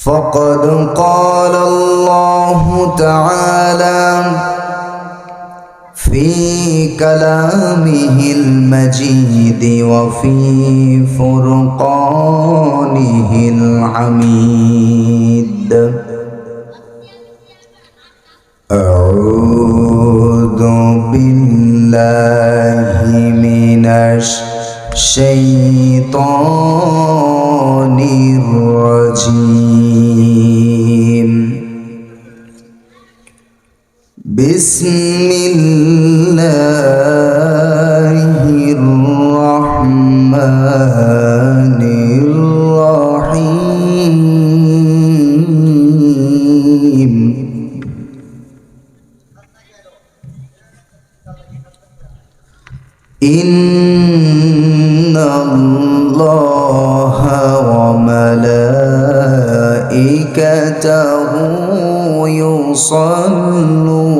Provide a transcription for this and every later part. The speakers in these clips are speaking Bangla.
فقد قال الله تعالى في كلامه المجيد وفي فرقانه الحميد أعوذ بالله من الشيطان الرجيم بسم الله الرحمن الرحيم. إن الله وملائكته يصلون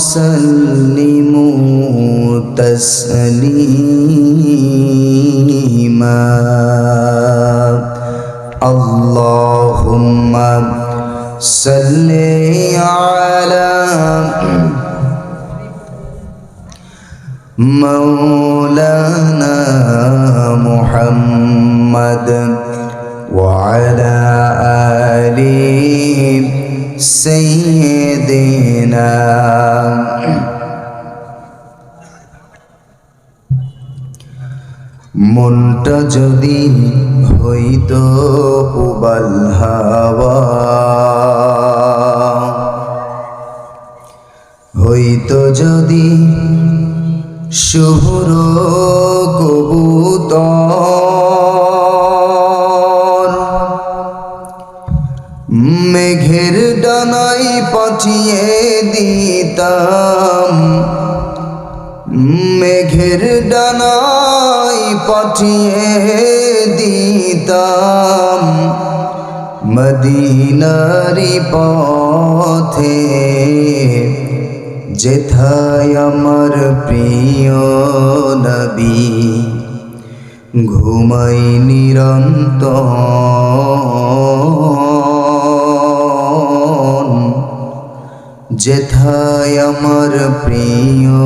وسلموا تسليما. اللهم صل على مولانا محمد وعلى آل سيدنا মনটা যদি হইত উবাল হাওয়া হইত যদি শুভ্র কবুতর মেঘের ডানাই পাঠিয়ে দিতাম। মেঘের ডানাই পাঠিয়ে দিতাম। মদিনারি পথে যেথায় আমার প্রিয় নবী, ঘুমাই নিরন্তর। যেথায় আমার প্রিয়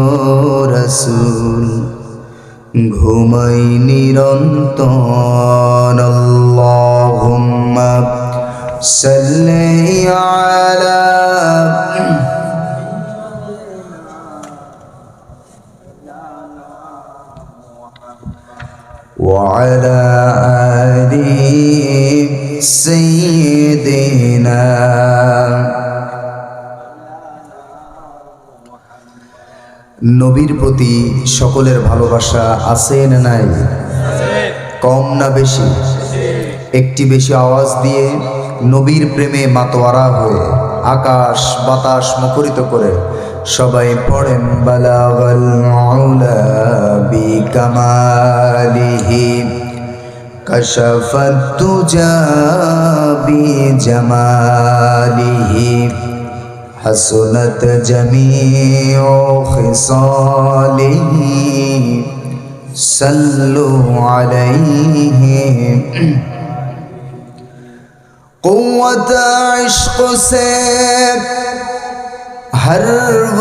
রসুল ঘুমাই নিরন্তর। আল্লাহুম্মা সাল্লি প্রতি সকলের ভালোবাসা আছে না নাই? কম না বেশি? একটি বেশি আওয়াজ দিয়ে নবীর প্রেমে মাতোয়ারা হয়ে আকাশ বাতাস মুখরিত করে সবাই পড়েন, বালাগাল মাওলা কশফত তুজা বিজামালিহি। حسنت جميع خصاله صلوا عليه قوت عشق سے ہر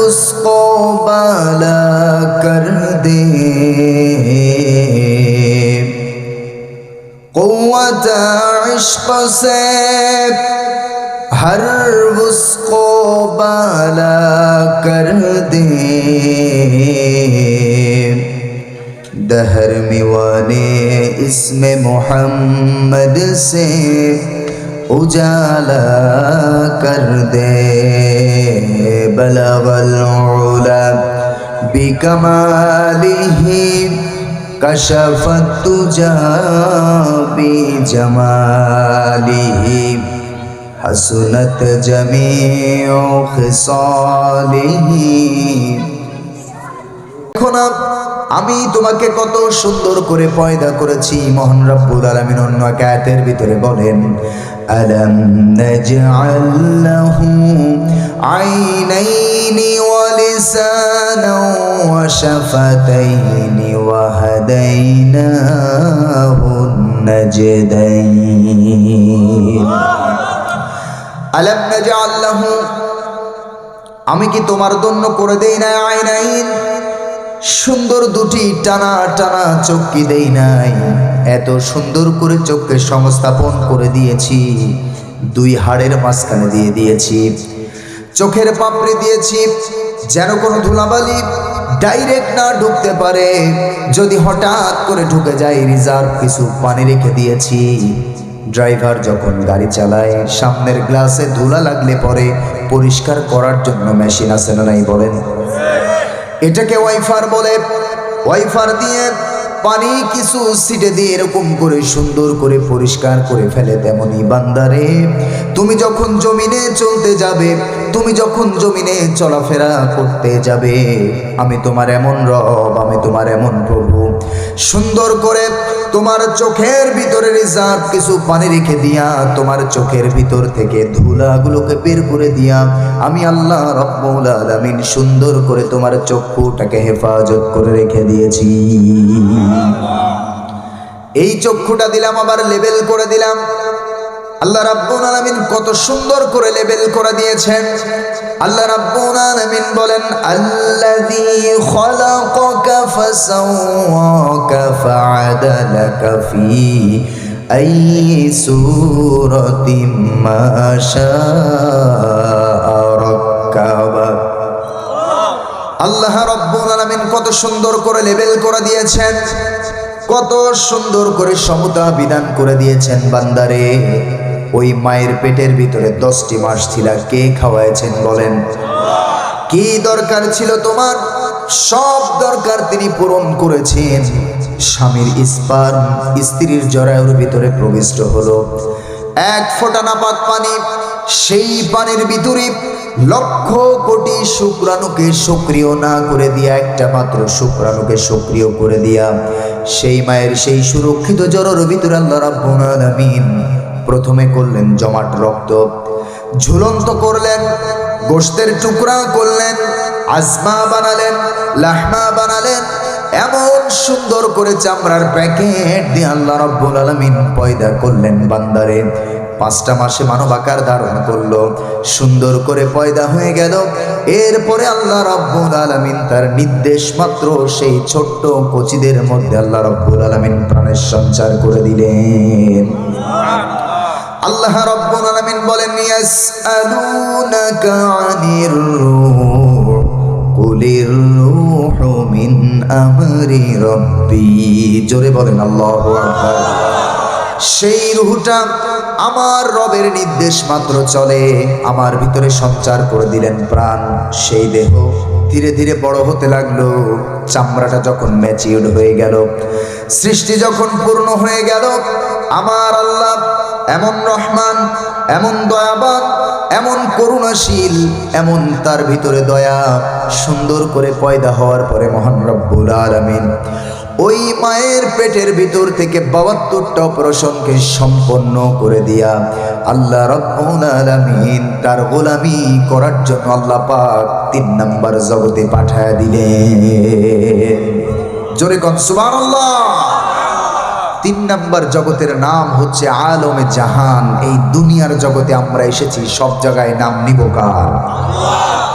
اس کو بالا کر دے قوت عشق سے ہر वाला कर दे दहर में वाले इसमें मोहम्मद से उजाला कर दे बलवल बिकमाली कशफत तुजा बी जमाली حسنت جميع خصاله এখন আমি তোমাকে কত সুন্দর করে পয়দা করেছি মোহন রব্বুল আলামিন অন্য এক আয়াতের ভিতরে বলেন আলম নাজআল লাহু আইনাইনি ওয়া লিসানাও ওয়া শাফাতাইনি ওয়া হাদাইনাহু নাজদাইন আলম নাজআল লাহু, আমি কি তোমার জন্য করে দেই না আইনাইন? সুন্দর দুটি টানা টানা চোখ কি দেই নাই। এত সুন্দর করে চোখকে সংস্থাপন করে দিয়েছি, দুই হাড়ের মাঝখানে দিয়ে দিয়েছি। চোখের পাপড়ি দিয়েছি, যেন কোনো ধুলাবালি ডাইরেক্ট না ঢুকতে পারে। যদি হঠাৎ করে ঢুকে যায়, রিজার্ভ কিছু পানি রেখে দিয়েছি। ড্রাইভার যখন গাড়ি চালায়, সামনের গ্লাসে ধুলা লাগলে পরে পরিষ্কার করার জন্য মেশিন আছে না নাই বলেন? এটাকে ওয়াইফার বলে। ওয়াইফার দিয়ে পানি কিছু সিটে দিয়ে এরকম করে সুন্দর করে পরিষ্কার করে ফেলে তেমনি বান্দারে। তুমি যখন জমিনে চলতে যাবে, তুমি যখন জমিনে চলাফেরা করতে যাবে, আমি তোমার এমন রব, আমি তোমার এমন প্রভু। সুন্দর করে তোমার চোখের ভিতরে রিজার্ভ কিছু পানি রেখে দিয়া, তোমার চোখের ভিতর থেকে ধুলাগুলোকে বের করে দিয়া, আমি আল্লাহ রব্বুল আলামিন সুন্দর করে তোমার চক্ষুটাকে হেফাজত করে রেখে দিয়েছি। এই চক্ষুটা দিলাম, আবার লেবেল করে দিলাম। আল্লাহ রাব্বুল আলামিন কত সুন্দর করে লেবেল করে দিয়েছেন। আল্লাহ রাব্বুল আলামিন বলেন, আল্লাযী খলাকাকা ফাসাওয়াকা ফাআদালাকা ফি আই সূরাতিম মা শাআ রাক্কাবাক আল্লাহ রব্বুল আলামিন কত সুন্দর করে লেবেল করে দিয়েছেন। কত সুন্দর করে সমতা বিধান করে দিয়েছেন বান্দারে। ওই মায়ের পেটের ভিতরে দশটি মাস ছিলা কে খাওয়াইছেন বলেন? কি দরকার ছিল তোমার? সব দরকার তিনি পূরণ করেছেন। স্বামীর ইস্পার স্ত্রীর জরায়ুর ভিতরে প্রবিষ্ট হলো। এক ফোঁটা নাপাক পানি, সেই পানির ভিতরে লক্ষ কোটি শুক্রাণুকে সক্রিয় না করে দিয়া, একটা মাত্র শুক্রাণুকে সক্রিয় করে দিয়া, সেই মায়ের সেই সুরক্ষিত জড়র ভিতরে আল্লাহ রাব্বুল আলামিন প্রথমে করলেন জমাট রক্ত, ঝুলন্ত করলেন, গোশতের টুকরা করলেন, আজমা বানালেন, লাহমা বানালেন, এমন সুন্দর করে চামড়ার প্যাকেট দিয়ে আল্লাহ রব্বুল আলমিন পয়দা করলেন বান্দারে। পাঁচটা মাসে মানব আকার ধারণ করল, সুন্দর করে পয়দা হয়ে গেল। এরপরে আল্লাহ রব্বুল আলমিন তার নির্দেশ মাত্র সেই ছোট্ট কচিদের মধ্যে আল্লাহ রব্বুল আলমিন প্রাণের সঞ্চার করে দিলেন। আল্লাহ রব্বুল আলামিন বলেন, ইয়াসআলুনাকা আনির রূহ, কুলির রূহু মিন আমরি রব্বি। জোরে বলেন, আল্লাহু আকবার। সেই রুহটা আমার রবের নির্দেশ মাত্র চলে। আমার ভিতরে সঞ্চার করে দিলেন প্রাণ, সেই দেহ। ধীরে ধীরে বড় হতে লাগল। চামড়াটা যখন ম্যাচিউর্ড হয়ে গেল, সৃষ্টি যখন পূর্ণ হয়ে গেল, আমার আল্লাহ এমন রহমান, এমন দয়াবান, এমন করুণাশীল, এমন তার ভিতরে দয়া। সুন্দর করে পয়দা হওয়ার পরে মহান রব্বুল আলামিন ওই মায়ের পেটের ভিতর থেকে বাবাত্তরটা অপারেশনকে সম্পন্ন করে দিয়া আল্লাহ রব্বুল আলামিন তার গোলামি করার জন্য আল্লাহ পাক তিন নাম্বার জগতে পাঠায় দিলেন। জোরে কন, সুবহানাল্লাহ। তিন নাম্বার জগতের নাম হচ্ছে আলমে জাহান। এই দুনিয়ার জগতে আমরা এসেছি, সব জায়গায় নাম নিব কার?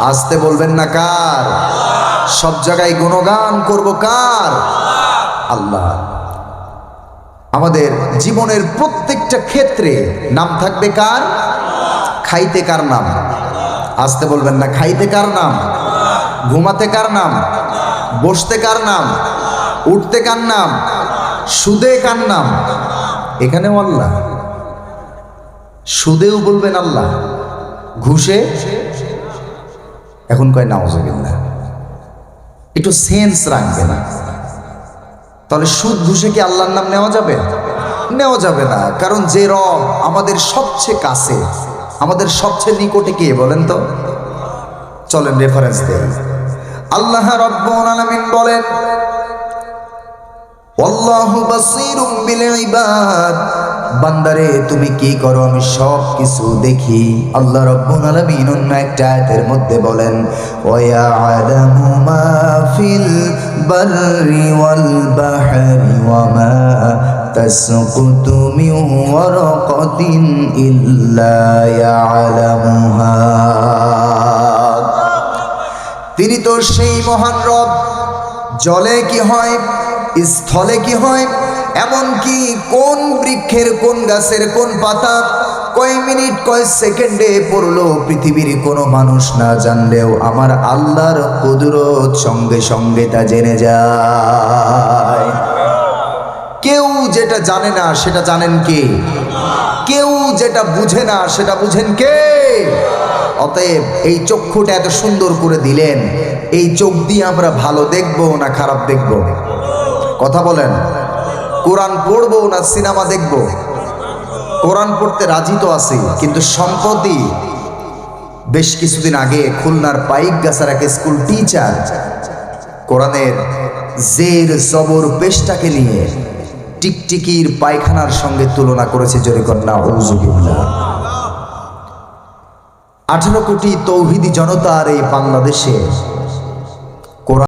আসতে বলবেন না কার? সব জায়গায় গুণগান করব কার? আল্লাহ। আমাদের জীবনের প্রত্যেকটা ক্ষেত্রে নাম থাকবে কার? খাইতে কার নাম? আসতে বলবেন না, খাইতে কার নাম? ঘুমাতে কার নাম? বসতে কার নাম? উঠতে কার নাম? সুদে কার নাম? এখানেও আল্লাহ। সুদেও বলবেন আল্লাহ। ঘুষে? এখন কয় নাওজবিল্লা একটু সেন্স রাখবে না তাহলে সুদ ঘুষে কি আল্লাহর নাম নেওয়া যাবে? নেওয়া যাবে না। কারণ যে রব আমাদের সবচেয়ে কাছে, আমাদের সবচেয়ে নিকটে কে, বলেন তো? চলেন রেফারেন্স দেই। আল্লাহ রব্বুল আলামিন বলেন বান্দারে, তুমি কি করো? আমি সব কিছু দেখি। আল্লাহ রব্বুল আলামিন অন্য একটা আয়াতের মধ্যে বলেন, ওয়া আলামু মা ফিল বাররি ওয়াল বাহরি ওয়া মা তাসকুতু মিন ওয়ারাকাতিন ইল্লা ইয়ালামুহা। তিনি তো সেই মহান রব। জলে কি হয়? স্থলে কি হয়? এমনকি কোন বৃক্ষের, কোন গাছের, কোন পাতা? কয় মিনিট, কয় সেকেন্ডে পড়ল পৃথিবীর কোনো মানুষ না জানলেও আমার আল্লাহর কুদরত সঙ্গে সঙ্গে তা জেনে যায়। কেউ যেটা জানে না, সেটা জানেন কে? কেউ যেটা বুঝে না, সেটা বুঝেন কে? অতএব এই চক্ষুটা এত সুন্দর করে দিলেন, এই চোখ দিয়ে আমরা ভালো দেখব না খারাপ দেখব? কথা বলেন। কোরআন পড়ব না সিনেমা দেখব? কোরআন পড়তে রাজি তো আছি, কিন্তু সম্প্রতি বেশ কিছুদিন আগে খুলনার পাইক গাছার এক স্কুল টিচার কোরআনের জের জবর পেশটাকে নিয়ে টিকটিকির পায়খানার সঙ্গে তুলনা করেছে জোরে কন্যা উজুবিল্লাহ আঠারো কোটি তৌহিদি জনতার এই বাংলাদেশে